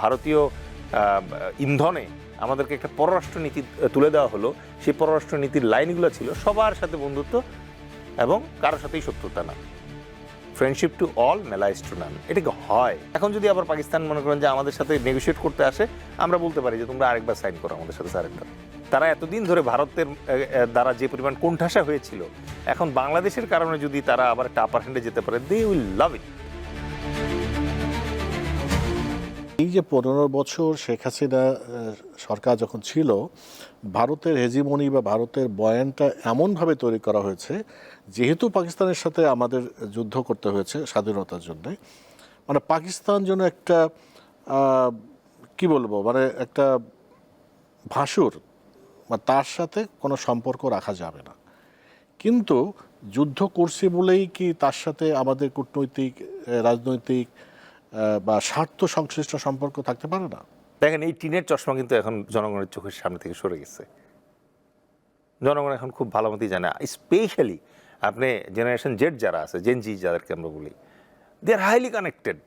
ভারতীয় ইন্ধনে আমাদেরকে একটা পররাষ্ট্র নীতি তুলে দেওয়া হলো। সেই পররাষ্ট্র নীতির লাইনগুলো ছিল সবার সাথে বন্ধুত্ব এবং কারোর সাথেই শত্রুতা না। Friendship to all malice to none এটা হয়? এখন যদি আবার পাকিস্তান মনে করেন যে আমাদের সাথে নেগোশিয়েট করতে আসে, আমরা বলতে পারি যে তোমরা আরেকবার সাইন করো আমাদের সাথে সারেন্ডার তারা এতদিন ধরে ভারতের দ্বারা যে পরিমাণ কোণঠাসা হয়েছিল, এখন বাংলাদেশের কারণে যদি তারা আবার একটা আপার হ্যান্ডে যেতে পারে দে উইল লাভ ইট এই যে পনেরো বছর শেখ হাসিনা সরকার যখন ছিল, ভারতের হেজিমনি বা ভারতের বয়ানটা এমনভাবে তৈরি করা হয়েছে, যেহেতু পাকিস্তানের সাথে আমাদের যুদ্ধ করতে হয়েছে স্বাধীনতার জন্য মানে পাকিস্তান যেন একটা কি বলব মানে একটা ভাসুর, বা তার সাথে কোনো সম্পর্ক রাখা যাবে না। কিন্তু যুদ্ধ করছে বলেই কি তার সাথে আমাদের কূটনৈতিক রাজনৈতিক বা স্বার্থ সংশ্লিষ্ট সম্পর্ক থাকতে পারে না। দেখেন এই টিনের চশমা কিন্তু এখন জনগণের চোখের সামনে থেকে সরে গেছে। জনগণ এখন খুব ভালো মতোই জানে। স্পেশালি আপনি জেনারেশন জেড যারা আছে জেন জি যাদেরকে আমরা বলি they are highly connected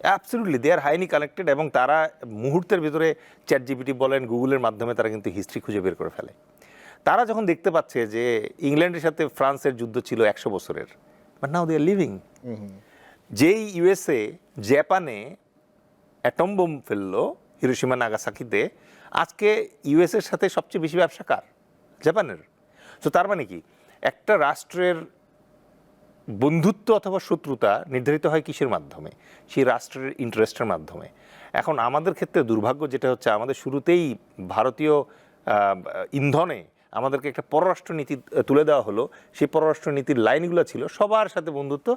absolutely they are highly connected এবং তারা মুহূর্তের ভিতরে চ্যাট জিপিটি বলেন গুগলের মাধ্যমে তারা কিন্তু হিস্ট্রি খুঁজে বের করে ফেলে। তারা যখন দেখতে পাচ্ছে যে ইংল্যান্ডের সাথে ফ্রান্সের যুদ্ধ ছিল একশো বছরের but now they are living যেই ইউএসএ, জাপানে অ্যাটম বোম ফেলল হিরোসীমা নাগাসাকিতে, আজকে ইউএসের সাথে সবচেয়ে বেশি ব্যবসা কার? জাপানের। তো তার মানে কি? একটা রাষ্ট্রের বন্ধুত্ব অথবা শত্রুতা নির্ধারিত হয় কিসের মাধ্যমে? সেই রাষ্ট্রের ইন্টারেস্টের মাধ্যমে। এখন আমাদের ক্ষেত্রে দুর্ভাগ্য যেটা হচ্ছে, আমাদের শুরুতেই ভারতীয় ইন্ধনে আমাদেরকে একটা পররাষ্ট্র নীতি তুলে দেওয়া হলো। সেই পররাষ্ট্র নীতির লাইনগুলো ছিল সবার সাথে বন্ধুত্ব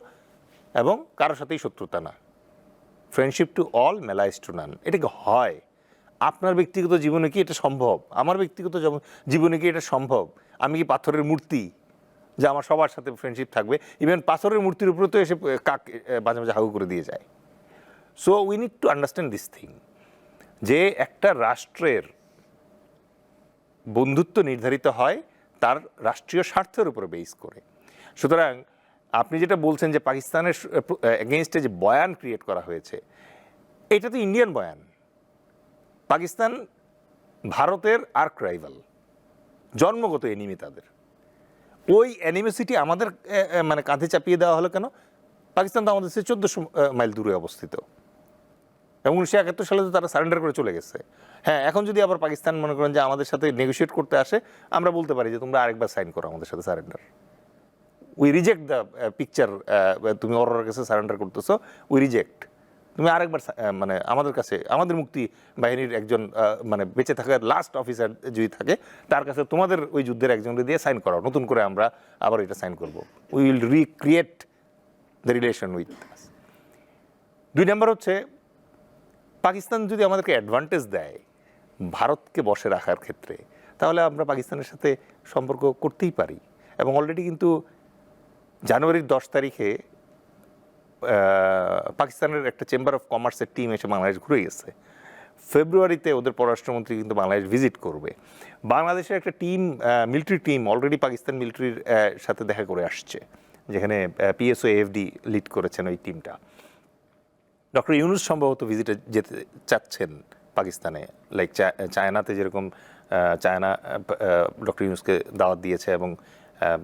এবং কারোর সাথেই শত্রুতা না। Friendship to all malice to none এটা কি হয়? আপনার ব্যক্তিগত জীবনে কি এটা সম্ভব? আমার ব্যক্তিগত জীবনে কি এটা সম্ভব? আমি কি পাথরের মূর্তি? যে আমার সবার সাথে ফ্রেন্ডশিপ থাকবে। ইভেন পাথরের মূর্তির উপরে তো এসে কাক মাঝে মাঝে হাগু করে দিয়ে যায়। So we need to understand this thing যে একটা রাষ্ট্রের বন্ধুত্ব নির্ধারিত হয়, তার রাষ্ট্রীয় স্বার্থের উপরে বেস করে। সুতরাং আপনি যেটা বলছেন যে পাকিস্তানের এগেনস্টে যে বয়ান ক্রিয়েট করা হয়েছে, এটা তো ইন্ডিয়ান বয়ান। পাকিস্তান ভারতের আর্ক রাইভাল জন্মগত এনিমি তাদের। ওই অ্যানিমেসিটি আমাদের মানে কাঁধে চাপিয়ে দেওয়া হলো কেন? পাকিস্তান তো আমাদের চেয়ে চোদ্দোশো মাইল দূরে অবস্থিত। এবং উনিশশো একাত্তর সালে তো তারা সারেন্ডার করে চলে গেছে। হ্যাঁ এখন যদি আবার পাকিস্তান মনে করেন যে আমাদের সাথে নেগোশিয়েট করতে আসে, আমরা বলতে পারি যে তোমরা আরেকবার সাইন করো আমাদের সাথে surrender we reject the picture তুমি অরোরার কাছে সারেন্ডার করতেছো উই রিজেক্ট তুমি আরেকবার সা- মানে আমাদের কাছে, আমাদের মুক্তি বাহিনীর একজন মানে বেঁচে থাকার লাস্ট অফিসার যদি থাকে, তার কাছে তোমাদের ওই যুদ্ধের একজনকে দিয়ে সাইন করাও। নতুন করে আমরা আবার এটা সাইন করব। We will recreate the relation with দুই নম্বর হচ্ছে, পাকিস্তান যদি আমাদেরকে অ্যাডভান্টেজ দেয়, ভারতকে বসে রাখার ক্ষেত্রে, তাহলে আমরা পাকিস্তানের সাথে সম্পর্ক করতেই পারি। এবং অলরেডি কিন্তু জানুয়ারির দশ তারিখে পাকিস্তানের একটা চেম্বার অফ কমার্সের টিম এসে বাংলাদেশ ঘুরে গেছে। ফেব্রুয়ারিতে ওদের পররাষ্ট্রমন্ত্রী কিন্তু বাংলাদেশ ভিজিট করবে। বাংলাদেশের একটা team military team already Pakistan মিলিটারির সাথে দেখা করে আসছে, যেখানে পিএসও এফডি লিড করেছেন ওই টিমটা ডক্টর ইউনুস সম্ভবত ভিজিটে যেতে চাচ্ছেন পাকিস্তানে। লাইক চায়নাতে যেরকম চায়না ডক্টর ইউনুসকে দাওয়াত দিয়েছে এবং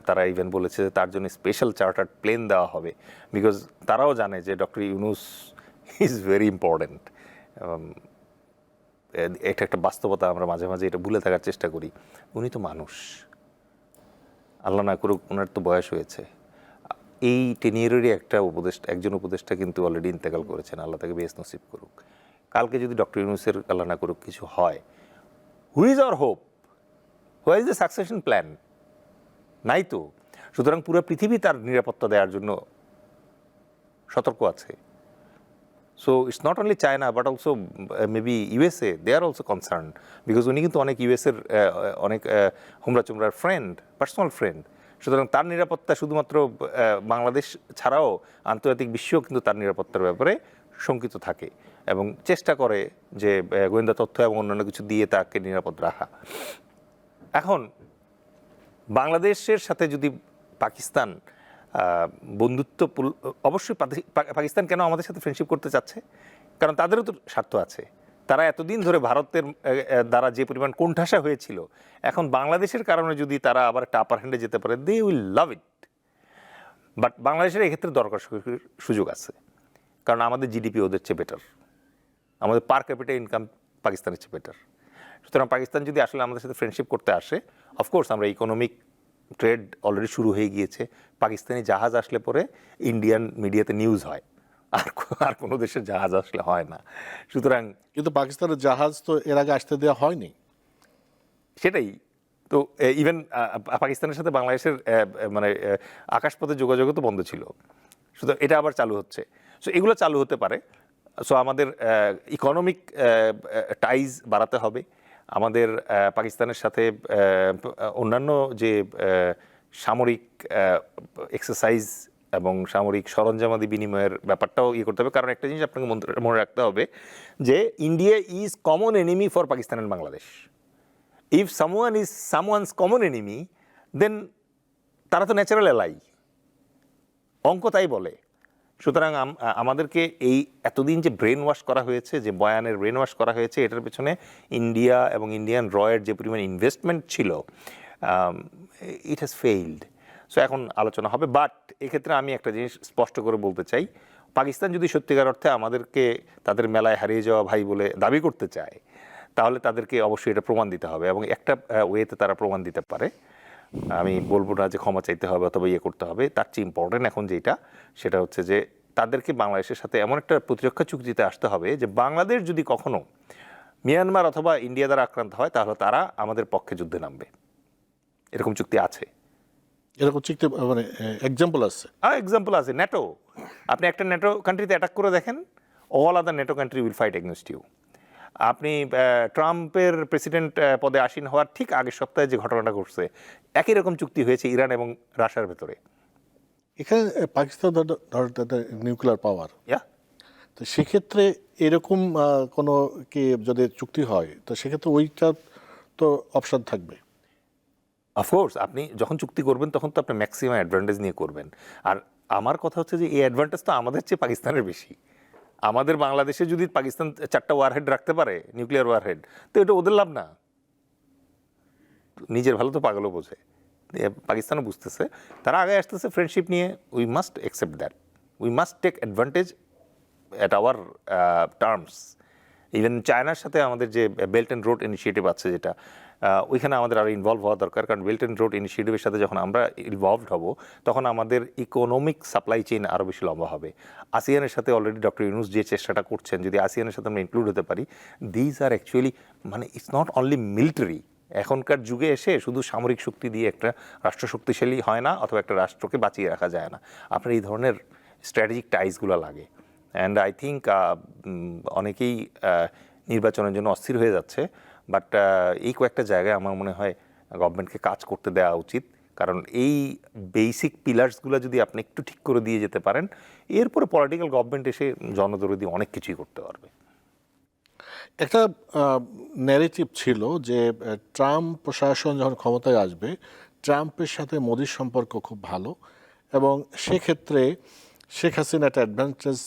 তারা ইভেন বলেছে যে তার জন্য স্পেশাল চার্টার্ড প্লেন দেওয়া হবে। বিকজ তারাও জানে যে doctor Yunus is very important এটা একটা বাস্তবতা আমরা মাঝে মাঝে এটা ভুলে থাকার চেষ্টা করি। উনি তো মানুষ। আল্লাহ না করুক ওনার তো বয়স হয়েছে। এই টেনিয়ারেরই একটা উপদেষ্টা একজন উপদেষ্টা কিন্তু অলরেডি ইন্তেকাল করেছেন। আল্লাহ তাকে বেশ নসিব করুক। কালকে যদি ডক্টর ইউনুসের আল্লাহ না করুক কিছু হয় who is our hope why is the succession plan নাই তো? সুতরাং পুরো পৃথিবী তার নিরাপত্তা দেওয়ার জন্য সতর্ক আছে। So it's not only China but also maybe USA they are also concern because উনি কিন্তু অনেক ইউএসের অনেক হুমরা চুমরার ফ্রেন্ড পার্সোনাল ফ্রেন্ড সুতরাং তার নিরাপত্তা শুধুমাত্র বাংলাদেশ ছাড়াও আন্তর্জাতিক বিশ্বও কিন্তু তার নিরাপত্তার ব্যাপারে শঙ্কিত থাকে এবং চেষ্টা করে যে গোয়েন্দা তথ্য এবং অন্যান্য কিছু দিয়ে তাকে নিরাপদ রাখা। এখন বাংলাদেশের সাথে যদি পাকিস্তান বন্ধুত্ব অবশ্যই পাকিস্তান কেন আমাদের সাথে ফ্রেন্ডশিপ করতে চাচ্ছে? কারণ তাদেরও তো স্বার্থ আছে। তারা এতদিন ধরে ভারতের দ্বারা যে পরিমাণ কোণঠাসা হয়েছিল, এখন বাংলাদেশের কারণে যদি তারা আবার একটা আপার হ্যান্ডে যেতে পারে they will love it but বাংলাদেশের এক্ষেত্রে দরকার সুযোগ আছে। কারণ আমাদের জিডিপি ওদের চেয়ে বেটার আমাদের পার ক্যাপিটাল ইনকাম পাকিস্তানের চেয়ে বেটার সুতরাং পাকিস্তান যদি আসলে আমাদের সাথে ফ্রেন্ডশিপ করতে আসে অফকোর্স আমরা ইকোনমিক ট্রেড অলরেডি শুরু হয়ে গিয়েছে। পাকিস্তানি জাহাজ আসলে পরে ইন্ডিয়ান মিডিয়াতে নিউজ হয়। আর আর কোনো দেশের জাহাজ আসলে হয় না। সুতরাং কিন্তু পাকিস্তানের জাহাজ তো এর আগে আসতে দেওয়া হয়নি। সেটাই। তো ইভেন পাকিস্তানের সাথে বাংলাদেশের মানে আকাশপথে যোগাযোগও তো বন্ধ ছিল। সুতরাং এটা আবার চালু হচ্ছে। সো এগুলো চালু হতে পারে। সো আমাদের ইকোনমিক টাইজ বাড়াতে হবে। আমাদের পাকিস্তানের সাথে অন্যান্য যে সামরিক এক্সারসাইজ এবং সামরিক সরঞ্জামাদি বিনিময়ের ব্যাপারটাও ইয়ে করতে হবে। কারণ একটা জিনিস আপনাকে মনে- রাখতে হবে যে India is common enemy for Pakistan and Bangladesh if someone is someone's common enemy then তারা তো ন্যাচারাল এলাই অঙ্ক তাই বলে। সুতরাং আমাদেরকে এই এতদিন যে ব্রেন ওয়াশ করা হয়েছে, যে বয়ানের ব্রেন ওয়াশ করা হয়েছে, এটার পেছনে ইন্ডিয়া এবং ইন্ডিয়ান রয়ের যে পরিমাণ ইনভেস্টমেন্ট ছিল ইট হ্যাজ ফেইল্ড সো এখন আলোচনা হবে বাট এক্ষেত্রে আমি একটা জিনিস স্পষ্ট করে বলতে চাই। পাকিস্তান যদি সত্যিকার অর্থে আমাদেরকে তাদের মেলায় হারিয়ে যাওয়া ভাই বলে দাবি করতে চায়, তাহলে তাদেরকে অবশ্যই এটা প্রমাণ দিতে হবে এবং একটা ওয়েতে তারা প্রমাণ দিতে পারে। আমি বলব না যে ক্ষমা চাইতে হবে অথবা ইয়ে করতে হবে। তার চেয়ে ইম্পর্টেন্ট এখন যেটা সেটা হচ্ছে যে তাদেরকে বাংলাদেশের সাথে এমন একটা প্রতিরক্ষা চুক্তিতে আসতে হবে যে বাংলাদেশ যদি কখনো মিয়ানমার অথবা ইন্ডিয়া দ্বারা আক্রান্ত হয় তাহলে তারা আমাদের পক্ষে যুদ্ধে নামবে। এরকম চুক্তি আছে। এরকম চুক্তি মানে এক্সাম্পল আছে? আর এক্সাম্পল আছে। ন্যাটো আপনি একটা ন্যাটো কান্ট্রিতে অ্যাটাক করে দেখেন all other NATO country will fight against you আপনি ট্রাম্পের প্রেসিডেন্ট পদে আসীন হওয়ার ঠিক আগের সপ্তাহে যে ঘটনাটা ঘটছে একই রকম চুক্তি হয়েছে ইরান এবং রাশিয়ার ভেতরে। এখানে পাকিস্তান নিউক্লিয়ার পাওয়ার তো সেক্ষেত্রে এরকম কোনো কি যদি চুক্তি হয় তো সেক্ষেত্রে ওইটা তো অপশন থাকবে। অফকোর্স আপনি যখন চুক্তি করবেন তখন তো আপনি ম্যাক্সিমাম অ্যাডভান্টেজ নিয়ে করবেন। আর আমার কথা হচ্ছে যে এই অ্যাডভান্টেজ তো আমাদের চেয়ে পাকিস্তানের বেশি। আমাদের বাংলাদেশে যদি পাকিস্তান চারটা ওয়ারহেড রাখতে পারে নিউক্লিয়ার ওয়ারহেড তো এটা ওদের লাভ না। নিজের ভালো তো পাগলও বোঝে। পাকিস্তানও বুঝতেছে। তারা আগে আসতেছে ফ্রেন্ডশিপ নিয়ে we must accept that we must take advantage at our terms even চায়নার সাথে আমাদের যে বেল্ট অ্যান্ড রোড ইনিশিয়েটিভ আছে যেটা ওইখানে আমাদের আরও ইনভলভ হওয়া দরকার, কারণ বেল্ট অ্যান্ড রোড ইনিশিয়েটিভের সাথে যখন আমরা ইনভলভড হব, তখন আমাদের ইকোনমিক সাপ্লাই চেইন আরও বেশি লম্বা হবে। আসিয়ানের সাথে অলরেডি ডক্টর ইউনুস যে চেষ্টাটা করছেন, যদি আসিয়ানের সাথে আমরা ইনক্লুড হতে পারি দিজ আর অ্যাকচুয়ালি মানে ইটস নট অনলি মিলিটারি এখনকার যুগে এসে শুধু সামরিক শক্তি দিয়ে একটা রাষ্ট্র শক্তিশালী হয় না, অথবা একটা রাষ্ট্রকে বাঁচিয়ে রাখা যায় না। আপনার এই ধরনের স্ট্র্যাটেজিক টাইজগুলো লাগে। অ্যান্ড আই থিঙ্ক অনেকেই নির্বাচনের জন্য অস্থির হয়ে যাচ্ছে। বাট এই কয়েকটা জায়গায় আমার মনে হয় গভর্নমেন্টকে কাজ করতে দেওয়া উচিত। কারণ এই বেসিক পিলার্সগুলো যদি আপনি একটু ঠিক করে দিয়ে যেতে পারেন, এরপরে পলিটিক্যাল গভর্নমেন্ট এসে জনদরদি অনেক কিছুই করতে পারবে। একটা ন্যারেটিভ ছিল যে ট্রাম্প প্রশাসন যখন ক্ষমতায় আসবে ট্রাম্পের সাথে মোদির সম্পর্ক খুব ভালো এবং সেক্ষেত্রে শেখ হাসিনা একটা অ্যাডভান্টেজ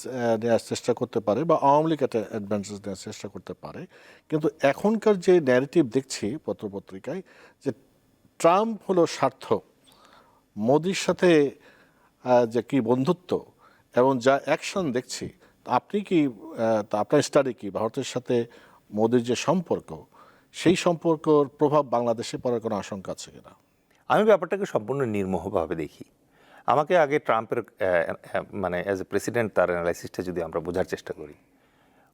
নেওয়ার চেষ্টা করতে পারে বা আওয়ামী লীগ একটা অ্যাডভান্টেজ নেওয়ার চেষ্টা করতে পারে। কিন্তু এখনকার যে ন্যারেটিভ দেখছি পত্রপত্রিকায় যে ট্রাম্প হলো স্বার্থ, মোদির সাথে যে কি বন্ধুত্ব এবং যা অ্যাকশন দেখছি, আপনি কি আপনার স্টাডি কি? ভারতের সাথে মোদির যে সম্পর্ক, সেই সম্পর্কর প্রভাব বাংলাদেশে পড়ার কোনো আশঙ্কা আছে কিনা? আমি ব্যাপারটাকে সম্পূর্ণ নির্মোহভাবে দেখি। আমাকে আগে ট্রাম্পের মানে অ্যাজ এ প্রেসিডেন্ট তার অ্যানালাইসিসটা যদি আমরা বোঝার চেষ্টা করি।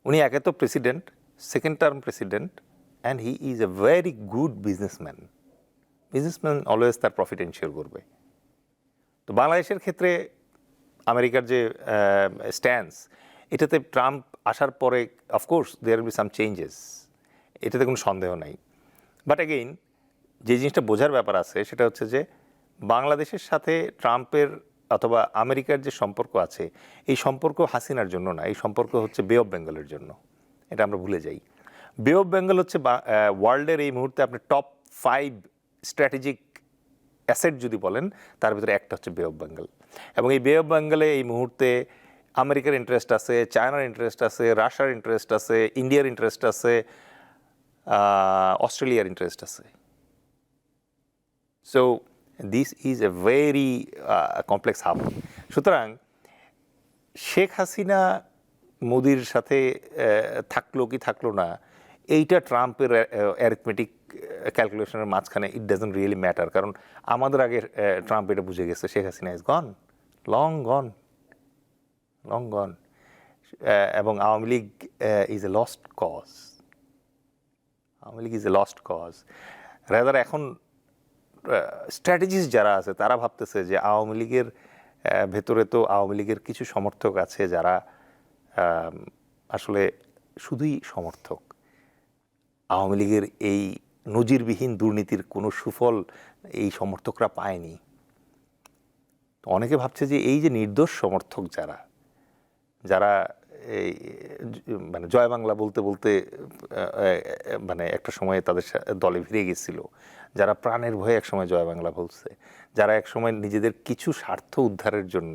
উনি একে তো president second term president and he is a very good businessman businessman always তার প্রফিট এনশিওর করবে। তো বাংলাদেশের ক্ষেত্রে আমেরিকার যে স্ট্যান্স এটাতে ট্রাম্প আসার পরে of course there be some changes এটাতে কোনো সন্দেহ নাই। বাট এগেইন যে জিনিসটা বোঝার ব্যাপার আছে, সেটা হচ্ছে যে বাংলাদেশের সাথে ট্রাম্পের অথবা আমেরিকার যে সম্পর্ক আছে, এই সম্পর্ক হাসিনার জন্য না, এই সম্পর্ক হচ্ছে বে অফ বেঙ্গলের জন্য। এটা আমরা ভুলে যাই। বে অফ বেঙ্গল হচ্ছে ওয়ার্ল্ডের এই মুহূর্তে আপনি টপ ফাইভ স্ট্র্যাটেজিক অ্যাসেট যদি বলেন, তার ভিতরে একটা হচ্ছে বে অফ বেঙ্গল এবং এই বে অফ বেঙ্গলে এই মুহূর্তে আমেরিকার ইন্টারেস্ট আছে চায়নার ইন্টারেস্ট আছে রাশিয়ার ইন্টারেস্ট আছে ইন্ডিয়ার ইন্টারেস্ট আছে অস্ট্রেলিয়ার ইন্টারেস্ট আছে। So this is a very complex hub সুতরাং শেখ হাসিনা মোদির সাথে থাকল কি থাকল না, এইটা ট্রাম্পের অ্যারিথমেটিক ক্যালকুলেশনের মাঝখানে ইট ডাজন্ট রিয়েলি ম্যাটার কারণ আমাদের আগে ট্রাম্প এটা বুঝে গেছে, Sheikh Hasina is gone long gone long gone এবং Awami League is a lost cause Awami League is a lost cause rather এখন স্ট্র্যাটেজিস যারা আছে, তারা ভাবতেছে যে আওয়ামী লীগের ভেতরে তো আওয়ামী লীগের কিছু সমর্থক আছে যারা আসলে শুধুই সমর্থক। আওয়ামী লীগের এই নজিরবিহীন দুর্নীতির কোনো সুফল এই সমর্থকরা পায়নি। অনেকে ভাবছে যে এই যে নির্দোষ সমর্থক যারা যারা এই মানে জয় বাংলা বলতে বলতে মানে একটা সময়ে তাদের দলে ভিড়ে গেছিল। যারা প্রাণের ভয়ে এক সময় জয় বাংলা বলছে, যারা এক সময় নিজেদের কিছু স্বার্থ উদ্ধারের জন্য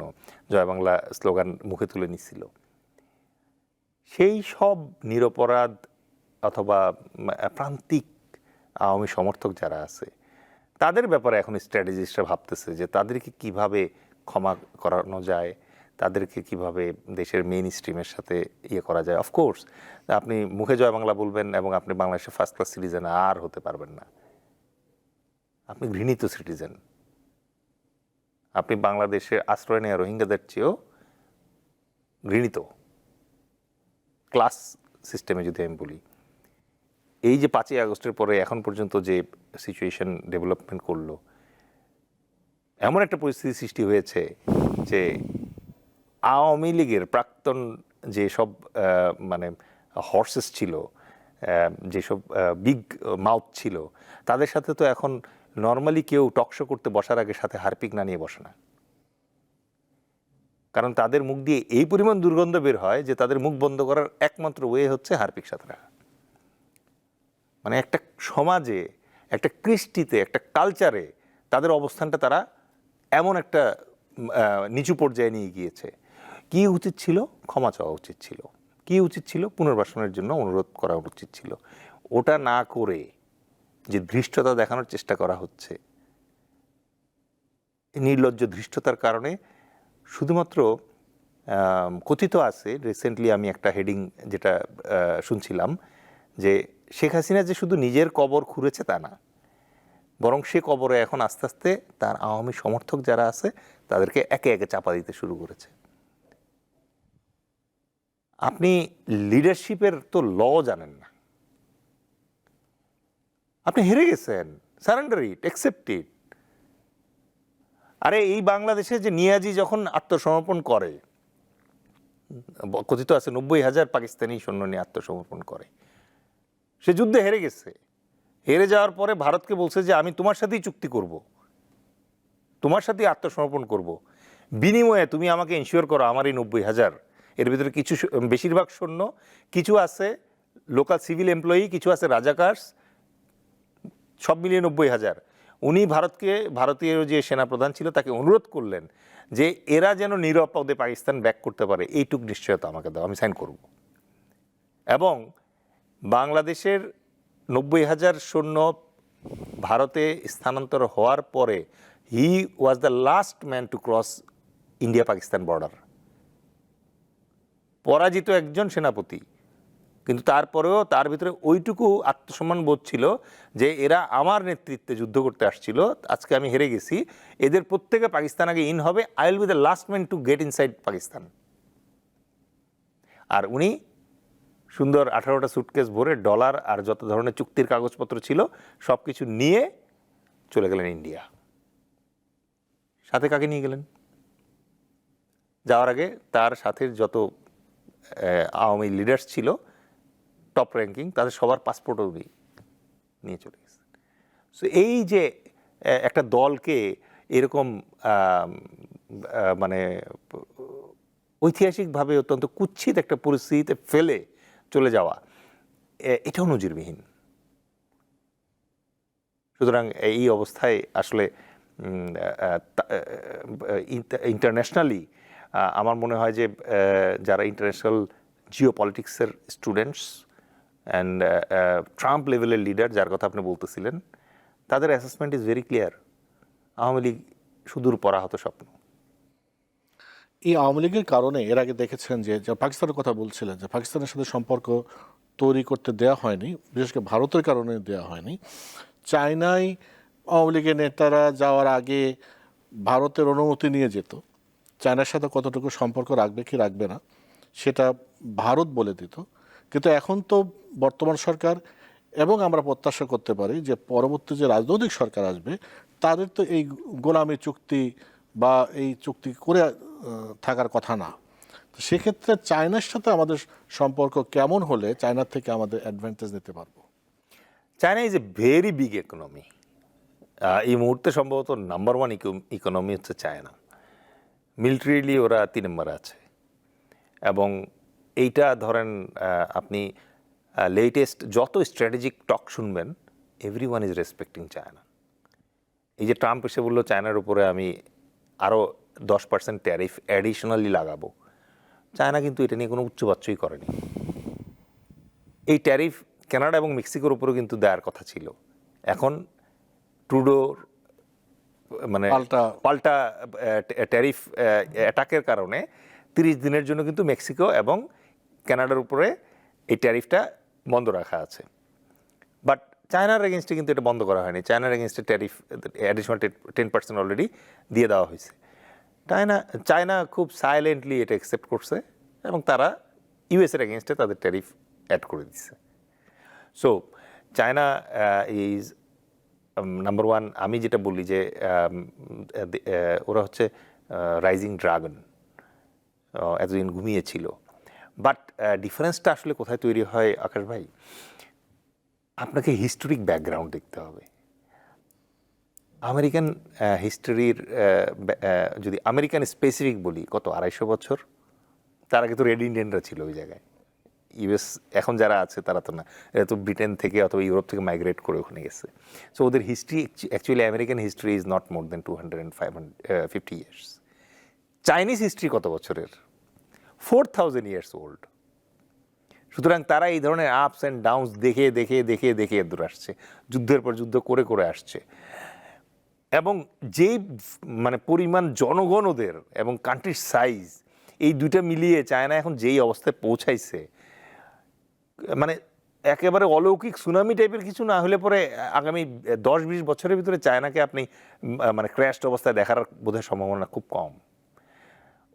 জয় বাংলা স্লোগান মুখে তুলে নিছিল। সেই সব নিরপরাধ অথবা প্রান্তিক আওয়ামী সমর্থক যারা আছে, তাদের ব্যাপারে এখন স্ট্র্যাটেজিস্টরা ভাবতেছে যে তাদেরকে কীভাবে ক্ষমা করানো যায় তাদেরকে কীভাবে দেশের মেইন স্ট্রিমের সাথে ইয়ে করা যায়? অফকোর্স আপনি মুখে জয় বাংলা বলবেন এবং আপনি বাংলাদেশের ফার্স্ট ক্লাস সিটিজেন আর হতে পারবেন না। আপনি ঘৃণিত সিটিজেন আপনি বাংলাদেশে আশ্রয় নেওয়া রোহিঙ্গাদের চেয়েও ঘৃণিত। ক্লাস সিস্টেমে যদি আমি বলি, এই যে পাঁচই আগস্টের পরে এখন পর্যন্ত যে সিচুয়েশন ডেভেলপমেন্ট করল, এমন একটা পরিস্থিতি সৃষ্টি হয়েছে যে আওয়ামী লীগের প্রাক্তন যেসব মানে হর্সেস ছিল যেসব বিগ মাউথ ছিল, তাদের সাথে তো এখন নর্মালি কেউ টকশো করতে বসার আগে সাথে হারপিক না নিয়ে বসে না। কারণ তাদের মুখ দিয়ে এই পরিমাণ দুর্গন্ধ বের হয় যে তাদের মুখ বন্ধ করার একমাত্র ওয়ে হচ্ছে হারপিক সাথে রাখা মানে একটা সমাজে, একটা কৃষ্টিতে, একটা কালচারে তাদের অবস্থানটা তারা এমন একটা নিচু পর্যায়ে নিয়ে গিয়েছে। কি উচিত ছিল? ক্ষমা চাওয়া উচিত ছিল। কি উচিত ছিল? পুনর্বাসনের জন্য অনুরোধ করা উচিত ছিল। ওটা না করে যে ধৃষ্টতা দেখানোর চেষ্টা করা হচ্ছে, নির্লজ্জ ধৃষ্টতার কারণে শুধুমাত্র কথিত আছে রিসেন্টলি আমি একটা হেডিং যেটা শুনছিলাম যে শেখ হাসিনা যে শুধু নিজের কবর খুঁড়েছে তা না, বরং সে কবরে এখন আস্তে আস্তে তার আওয়ামী সমর্থক যারা আছে তাদেরকে একে একে চাপা দিতে শুরু করেছে। আপনি লিডারশিপের তো ল জানেন না। আপনি হেরে গেছেন সারেন্ডার ইট অ্যাকসেপ্ট ইট আরে এই বাংলাদেশে যে নিয়াজি যখন আত্মসমর্পণ করে, কথিত আছে নব্বই হাজার পাকিস্তানি সৈন্য নিয়ে আত্মসমর্পণ করে, সে যুদ্ধে হেরে গেছে। হেরে যাওয়ার পরে ভারতকে বলছে যে, আমি তোমার সাথেই চুক্তি করব। তোমার সাথেই আত্মসমর্পণ করব। বিনিময়ে তুমি আমাকে ইনশিওর করো, আমার এই নব্বই হাজার এর ভিতরে কিছু বেশিরভাগ সৈন্য, কিছু আছে লোকাল সিভিল এমপ্লয়ি কিছু আছে রাজাকার্স, সব মিলিয়ে নব্বই হাজার। উনি ভারতকে, ভারতীয় যে সেনাপ্রধান ছিল তাকে অনুরোধ করলেন যে এরা যেন নিরাপদে পাকিস্তান ব্যাক করতে পারে, এইটুক নিশ্চয়তা আমাকে দাও, আমি সাইন করব। এবং বাংলাদেশের নব্বই হাজার সৈন্য ভারতে স্থানান্তর হওয়ার পরে he was the last man to cross India Pakistan border পরাজিত একজন সেনাপতি। কিন্তু তারপরেও তার ভিতরে ওইটুকু আত্মসম্মান বোধ ছিল যে এরা আমার নেতৃত্বে যুদ্ধ করতে আসছিল, আজকে আমি হেরে গেছি। এদের প্রত্যেকে পাকিস্তান আগে ইন হবে। I will be the last man to get inside Pakistan. আর উনি সুন্দর আঠারোটা সুটকেস ভরে ডলার আর যত ধরনের চুক্তির কাগজপত্র ছিল সব কিছু নিয়ে চলে গেলেন ইন্ডিয়া সাথে কাকে নিয়ে গেলেন? যাওয়ার আগে তার সাথে যত আওয়ামী লিডার্স ছিল টপ র্যাঙ্কিং তাদের সবার পাসপোর্টও উনি নিয়ে চলে গেছেন। সো এই যে একটা দলকে এরকম মানে ঐতিহাসিকভাবে অত্যন্ত কুচ্ছিত একটা পরিস্থিতিতে ফেলে চলে যাওয়া এটাও নজিরবিহীন। সুতরাং এই অবস্থায় আসলে ইন্টারন্যাশনালি আমার মনে হয় যে যারা ইন্টারন্যাশনাল জিও পলিটিক্সের স্টুডেন্টস অ্যান্ড ট্রাম্প লেভেলের লিডার যার কথা আপনি বলতেছিলেন, তাদের assessment is very clear Awami League সুদূর পরাহত স্বপ্ন। এই আওয়ামী লীগের কারণে এর আগে দেখেছেন যে পাকিস্তানের কথা বলছিলেন যে, পাকিস্তানের সাথে সম্পর্ক তৈরি করতে দেওয়া হয়নি, বিশেষ করে ভারতের কারণে দেওয়া হয়নি। চায়নায় আওয়ামী লীগের নেতারা যাওয়ার আগে ভারতের অনুমতি নিয়ে যেত। চায়নার সাথে কতটুকু সম্পর্ক রাখবে কি রাখবে না, সেটা ভারত বলে দিত। কিন্তু এখন তো বর্তমান সরকার এবং আমরা প্রত্যাশা করতে পারি যে পরবর্তী যে রাজনৈতিক সরকার আসবে, তাদের তো এই গোলামি চুক্তি বা এই চুক্তি করে থাকার কথা না। তো সেক্ষেত্রে চায়নার সাথে আমাদের সম্পর্ক কেমন হলে চায়নার থেকে আমাদের অ্যাডভান্টেজ নিতে পারব? China is a very big economy এই মুহূর্তে সম্ভবত নাম্বার ওয়ান ইকোনমি হচ্ছে চায়না। মিলিটারিলি ওরা তিন নম্বর আছে। এবং এইটা ধরেন আপনি লেটেস্ট যত স্ট্র্যাটেজিক টক শুনবেন every one is respecting China এই যে ট্রাম্প এসে বলল চায়নার উপরে আমি আরও দশ পার্সেন্ট ট্যারিফ অ্যাডিশনালি লাগাবো। চায়না কিন্তু এটা নিয়ে কোনো উচ্চবাচ্যই করেনি। এই ট্যারিফ কানাডা এবং মেক্সিকোর উপরেও কিন্তু দেওয়ার কথা ছিল। এখন ট্রুডোর মানে পাল্টা পাল্টা ট্যারিফ অ্যাটাকের কারণে তিরিশ দিনের জন্য কিন্তু মেক্সিকো এবং কানাডার উপরে এই ট্যারিফটা বন্ধ রাখা আছে। বাট চায়নার এগেনস্টে কিন্তু এটা বন্ধ করা হয়নি। চায়নার এগেনস্টে tariff additional ten percent already দিয়ে দেওয়া হয়েছে। চায়না চায়না খুব সাইলেন্টলি এটা অ্যাকসেপ্ট করছে এবং তারা ইউএসের এগেনস্টে তাদের ট্যারিফ অ্যাড করে দিচ্ছে so China is number one আমি যেটা বলি যে ওরা হচ্ছে রাইজিং ড্রাগন এতদিন ঘুমিয়েছিল। বাট ডিফারেন্সটা আসলে কোথায় তৈরি হয়, আকাশ ভাই? আপনাকে হিস্টোরিক ব্যাকগ্রাউন্ড দেখতে হবে। আমেরিকান হিস্টোরির যদি আমেরিকান স্পেসিফিক বলি, কত, আড়াইশো বছর? তার আগে তো রেড ইন্ডিয়ানরা ছিল ওই জায়গায়। ইউএস এখন যারা আছে, তারা তো না, এরা তো ব্রিটেন থেকে অথবা ইউরোপ থেকে মাইগ্রেট করে ওখানে গেছে। সো ওদের history actually American history is not more than two hundred and five fifty years Chinese history কত বছরের? ফোর থাউজেন্ড ইয়ার্স ওল্ড সুতরাং তারা এই ধরনের আপস অ্যান্ড ডাউনস দেখে দেখে দেখে দেখে এদূর আসছে, যুদ্ধের পর যুদ্ধ করে করে আসছে। এবং যেই মানে পরিমাণ জনগণ ওদের এবং কান্ট্রির সাইজ এই দুইটা মিলিয়ে চায়না এখন যেই অবস্থায় পৌঁছাইছে মানে একেবারে অলৌকিক সুনামি টাইপের কিছু না হলে পরে আগামী দশ বিশ বছরের ভিতরে চায়নাকে আপনি মানে ক্র্যাশড অবস্থায় দেখার বোধহয় সম্ভাবনা খুব কম।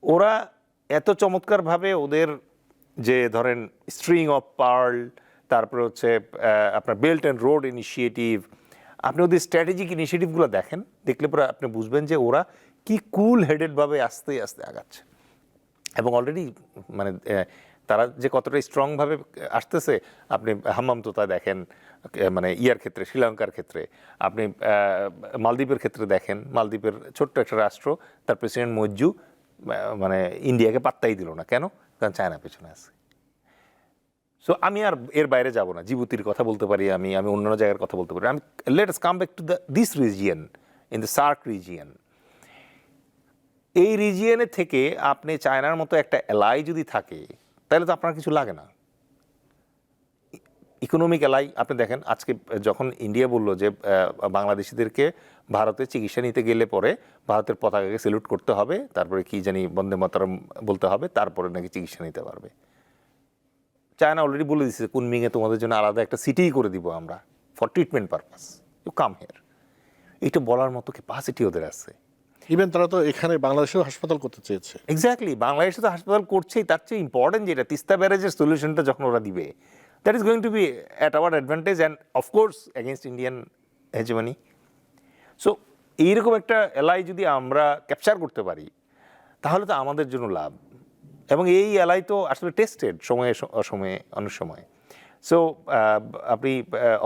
ওরা এত চমৎকারভাবে ওদের যে ধরেন স্ট্রিং অফ পার্ল তারপরে হচ্ছে আপনার বেল্ট অ্যান্ড রোড ইনিশিয়েটিভ আপনি ওদের স্ট্র্যাটেজিক ইনিশিয়েটিভগুলো দেখেন, দেখলে পরে আপনি বুঝবেন যে ওরা কি কুল হেডেডভাবে আস্তে আস্তে আগাচ্ছে। এবং অলরেডি মানে তারা যে কতটা স্ট্রংভাবে আসতেছে, আপনি হাম্মাম তোতা দেখেন মানে ইয়ার ক্ষেত্রে, শ্রীলঙ্কার ক্ষেত্রে। আপনি মালদ্বীপের ক্ষেত্রে দেখেন, মালদ্বীপের ছোট্ট একটা রাষ্ট্র, তার প্রেসিডেন্ট মজ্জু মানে ইন্ডিয়াকে পাত্তাই দিল না। কেন? কারণ চায়না পেছনে আছে। সো আমি আর এর বাইরে যাব না। জিবুতির কথা বলতে পারি আমি আমি অন্যান্য জায়গার কথা বলতে পারি। আমি let us come back to the this region in the SAARC region এই রিজিয়নের থেকে আপনি চায়নার মতো একটা এলাই যদি থাকে তাহলে তো আপনার কিছু লাগে না। ইকোনমিক এলাই আপনি দেখেন, আজকে যখন ইন্ডিয়া বলল যে বাংলাদেশিদেরকে ভারতে চিকিৎসা নিতে গেলে পরে ভারতের পতাকাকে সেলুট করতে হবে, তারপরে কি জানি বন্দে মাতরম বলতে হবে, তারপরে নাকি চিকিৎসা নিতে পারবে। চায়না অলরেডি বলে দিচ্ছে কুনমিংয়ে তোমাদের জন্য আলাদা একটা সিটিই করে দিব আমরা for treatment purpose you come here এইটা বলার মতো ক্যাপাসিটি ওদের আছে। ইভেন তারা তো এখানে বাংলাদেশেও হাসপাতাল করতে চেয়েছে। এক্স্যাক্টলি বাংলাদেশে তো হাসপাতাল করছেই, তার চেয়ে ইম্পর্টেন্ট যেটা, তিস্তা ব্যারেজের সলিউশনটা যখন ওরা দিবে that is going to be at our advantage and of course against Indian hegemony so এইরকম একটা এলাই যদি আমরা ক্যাপচার করতে পারি, তাহলে তো আমাদের জন্য লাভ। এবং এই এলাই তো আসলে টেস্টেড সময়ে অসময়ে অনেক সময়। সো আপনি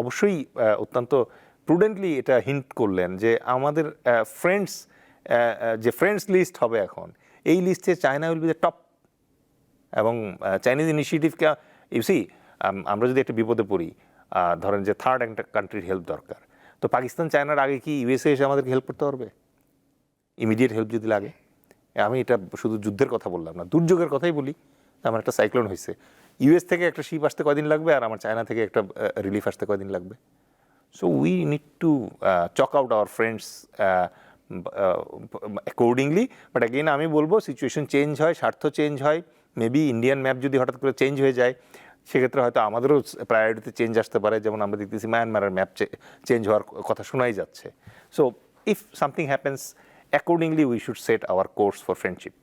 অবশ্যই অত্যন্ত প্রুডেন্টলি এটা হিন্ট করলেন যে আমাদের ফ্রেন্ডস যে ফ্রেন্ডস লিস্ট হবে এখন, এই লিস্টে China will be the top এবং চাইনিজ ইনিশিয়েটিভকে ইউসি আমরা যদি একটা বিপদে পড়ি ধরেন যে থার্ড একটা কান্ট্রির হেল্প দরকার, তো পাকিস্তান চায়নার আগে কি ইউএসএ এসে আমাদেরকে হেল্প করতে পারবে? ইমিডিয়েট হেল্প যদি লাগে। আমি এটা শুধু যুদ্ধের কথা বললাম না, দুর্যোগের কথাই বলি। আমার একটা সাইক্লোন হয়েছে। ইউএস থেকে একটা শিপ আসতে কয়দিন লাগবে আর আমার চায়না থেকে একটা রিলিফ আসতে কয়দিন লাগবে? So we need to chalk out our friends accordingly but again আমি বলব সিচুয়েশন চেঞ্জ হয়, স্বার্থ চেঞ্জ হয় মেবি ইন্ডিয়ান ম্যাপ যদি হঠাৎ করে চেঞ্জ হয়ে যায়, সেক্ষেত্রে হয়তো আমাদেরও প্রায়োরিটিতে চেঞ্জ আসতে পারে, যেমন আমরা দেখতেছি মায়ানমারের ম্যাপ চেঞ্জ হওয়ার কথা শোনাই যাচ্ছে। So if something happens accordingly we should set our course for friendship